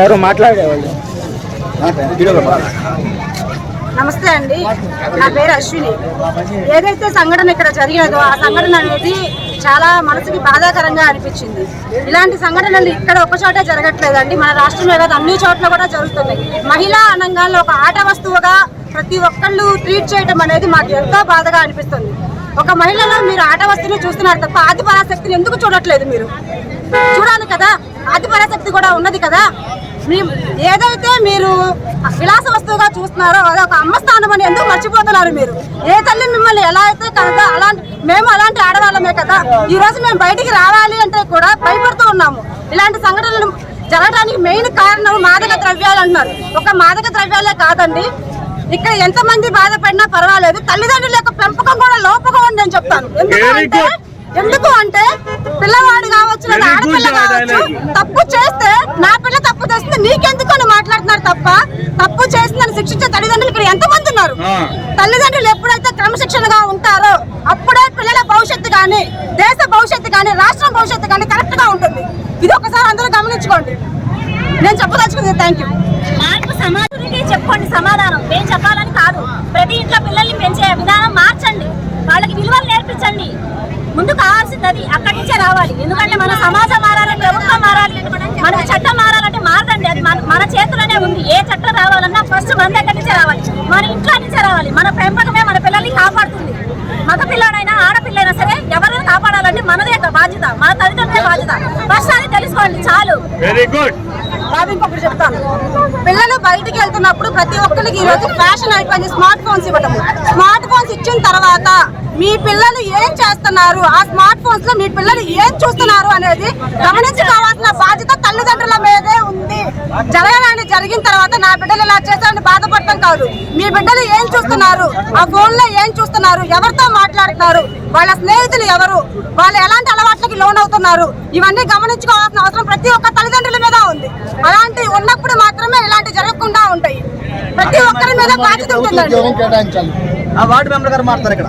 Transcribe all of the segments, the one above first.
ఎవరు మాట్లాడేవాళ్ళు. నమస్తే అండి. నా పేరు అశ్విని. ఏదైతే సంఘటన ఇక్కడ జరిగినదో ఆ సంఘటన అనేది చాలా మనసుకి బాధాకరంగా అనిపించింది. ఇలాంటి సంఘటనలు ఇక్కడ ఒక చోటే జరగట్లేదండి. మన రాష్ట్రంలో కాదు అన్ని చోట్ల కూడా జరుగుతున్నాయి. మహిళా అనంగాల్లో ఒక ఆట వస్తువుగా ప్రతి ఒక్కళ్ళు ట్రీట్ చేయడం అనేది మాకు ఎంతో బాధగా అనిపిస్తుంది. ఒక మహిళలో మీరు ఆట వస్తువుని చూస్తున్నారు తప్ప ఆది పరాశక్తిని ఎందుకు చూడట్లేదు మీరు? చూడాలి కదా. ఆది పరాశక్తి కూడా ఉన్నది కదా. ఏదైతే మీరు విలాస వస్తువుగా చూస్తున్నారో అది ఒక అమ్మ స్థానం అని ఎందుకు మర్చిపోతున్నారు మీరు? ఏ తల్లి మిమ్మల్ని ఎలా అయితే కనుక అలాంటి మేము అలాంటి ఆడవాళ్ళమే కదా ఈ రోజు మేము బయటికి రావాలి అంటే కూడా భయపడుతూ ఉన్నాము. ఇలాంటి సంఘటనలు జరగడానికి మెయిన్ కారణం మాదక ద్రవ్యాలు అంటున్నారు. ఒక మాదక ద్రవ్యాలే కాదండి. ఇక్కడ ఎంతమంది బాధపడినా పర్వాలేదు. తల్లిదండ్రుల యొక్క పెంపకం కూడా లోపగా ఉంది అని చెప్తాను. ఎందుకంటే ఎందుకు అంటే పిల్లవాడు కావచ్చు ఆడపిల్ల కావచ్చు. తప్పు చేస్తే నా పిల్ల తప్పు చేస్తుంది. నీకెందుకు అని మాట్లాడుతున్నారు తప్ప తప్పు చేసిందని శిక్షించే తల్లిదండ్రులు ఇక్కడ ఎంతమంది ఉన్నారు? ఆ. తల్లిదండ్రులు ఎప్పుడైతే క్రమశిక్షణగా ఉంటారో అప్పుడే పిల్లల భవిష్యత్తు కానీ దేశ భవిష్యత్తు కానీ రాష్ట్రం భవిష్యత్తు కానీ కరెక్ట్గా ఉంటుంది. ఇది ఒకసారి అందరూ గమనించుకోండి. నేను చెప్పదలుచుకుంది థ్యాంక్ యూ మార్పు సమాజానికి చెప్పుకోండి సమాధానం. నేను చెప్పాలని కాదు. ప్రతి ఇంట్లో పిల్లల్ని పెంచే రావాలి ఎందుకంటే మన సమాజం మారాలి ప్రభుత్వం మారాలి. మనకి చట్టం మారాలంటే మారదండి. అది మన మన చేతిలోనే ఉంది. ఏ చట్టం రావాలన్నా ఫస్ట్ మన దగ్గర నుంచే రావాలి. మన ఇంట్లో నుంచే రావాలి. మన పెంపకమే మన పిల్లల్ని కాపాడుతుంది. మగ పిల్లడైనా ఆడపిల్లైనా సరే ఎవరిని కాపాడాలంటే మనదే బాధ్యత. మన తల్లిదండ్రులే బాధ్యత. ఫస్ట్ అది తెలుసుకోండి. చాలు. వెరీ గుడ్ ఇంకొకటి చెప్తాను. పిల్లలు బయటికి వెళ్తున్నప్పుడు ప్రతి ఒక్కరికి ఈ రోజు ఫ్యాషన్ అయిపోయింది స్మార్ట్ ఫోన్స్ ఇవ్వడం స్మార్ట్ ఫోన్స్ ఇచ్చిన తర్వాత మీ పిల్లలు ఏం చేస్తున్నారు? ఆ స్మార్ట్ ఫోన్స్లో మీ పిల్లలు ఏం చూస్తున్నారు అనేది గమనించుకోవాల్సిన బాధ్యత తల్లిదండ్రుల మీదే ఉంది. జరగడానికి జరిగిన తర్వాత నా బిడ్డలు ఇలా చేశారని బాధపడటం కాదు. మీ బిడ్డలు ఏం చూస్తున్నారు? ఆ ఫోన్లో ఏం చూస్తున్నారు? ఎవరితో మాట్లాడుతున్నారు? వాళ్ళ స్నేహితులు ఎవరు? వాళ్ళు ఎలాంటి అలవాట్లకి లోన్ అవుతున్నారు ఇవన్నీ గమనించుకోవాల్సిన అవసరం ప్రతి ఒక్క తల్లిదండ్రుల మీద ఉంది. అలాంటి ఉన్నప్పుడు మాత్రమే ఇలాంటి జరగకుండా ఉంటాయి. ప్రతి ఒక్కరి మీద బాధ్యత ఉంటుందండి. ఆ వార్డు మెంబర్ గారు మాట్లాడతారు ఇక్కడ.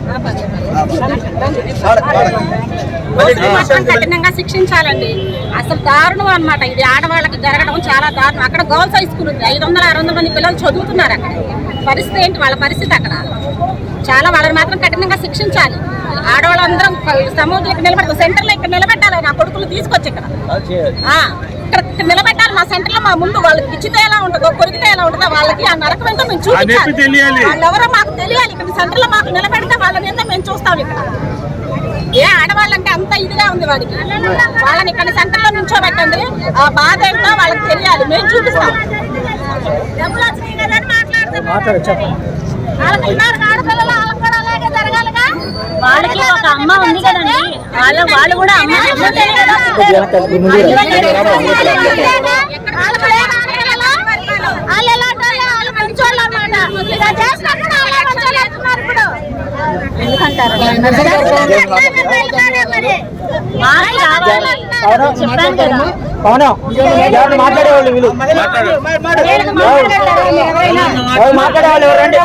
మాత్రం కఠినంగా శిక్షించాలండి. అసలు దారుణం అన్నమాట. ఇది ఆడవాళ్ళకి జరగడం చాలా దారుణం. అక్కడ గర్ల్స్ హై స్కూల్ ఉంది. ఐదు వందల ఆరు వందల మంది పిల్లలు చదువుతున్నారు అక్కడ. పరిస్థితి ఏంటి? వాళ్ళ పరిస్థితి అక్కడ? చాలా మాత్రం కఠినంగా శిక్షించాలి. ఆడవాళ్ళందరం సముద్రం ఇక్కడ నిలబెడతాం సెంటర్లో ఇక్కడ నిలబెట్టాలి నా కొడుకులు తీసుకొచ్చి ఇక్కడ. ఆ, ఇక్కడ నిలబెట్టాలి మా సెంటర్లో మా ముందు వాళ్ళకి ఇచ్చితే ఎలా ఉంటుందో కొరికితే ఎలా ఉంటుందో వాళ్ళకి ఆ నరకం ఏంటో మేము ఆ నొప్పి చూపించాలి. తెలియాలి. వాళ్ళెవరో మాకు తెలియాలి ఇక్కడ సెంటర్లో మాకు నిలబెడితే వాళ్ళని ఏంటో మేము చూస్తాం ఇక్కడ. ఏ ఆడవాళ్ళంటే అంత ఇదిగా ఉంది వాడికి. వాళ్ళని ఇక్కడ సెంటర్లో నుంచోబెట్టండి ఆ బాధ ఏంటో వాళ్ళకి తెలియాలి మేము చూపిస్తాం. డబ్బులు వచ్చినాయి కదా అని మాట్లాడుతున్నారు మాట్లాడు చెప్పండి వాళ్ళకి ఉన్నారు ఆడపిల్లలు వాళ్ళకి కూడా అలాగే జరగాలిగా వాళ్ళకి ఒక అమ్మ ఉంది కదండి వాళ్ళ వాళ్ళు కూడా అమ్మ చెప్పాను కదా ఎవరు మాట్లాడేవాళ్ళు వీళ్ళు మాట్లాడేవాళ్ళు ఎవరండి